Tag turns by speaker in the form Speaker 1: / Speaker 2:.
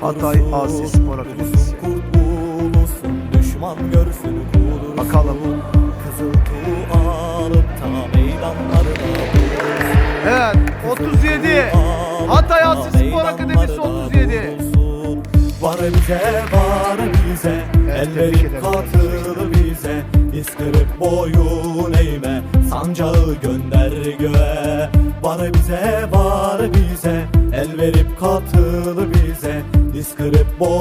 Speaker 1: Hatay Asi Spor Akademisi.
Speaker 2: Düşman görsün kudursun
Speaker 1: Bakalım.
Speaker 2: Kızıl tuğ alıp ta meydanlarına vurursun.
Speaker 1: Evet 37. Hatay Asi Spor Akademisi 37.
Speaker 2: Var bize, var bize
Speaker 1: Evet,
Speaker 2: El
Speaker 1: tebrik
Speaker 2: verip
Speaker 1: ederim.
Speaker 2: katıl bize Diz boyun eğme Sancağı gönder göğe Var bize, var bize El verip katıl bize. Diz kırıp boyun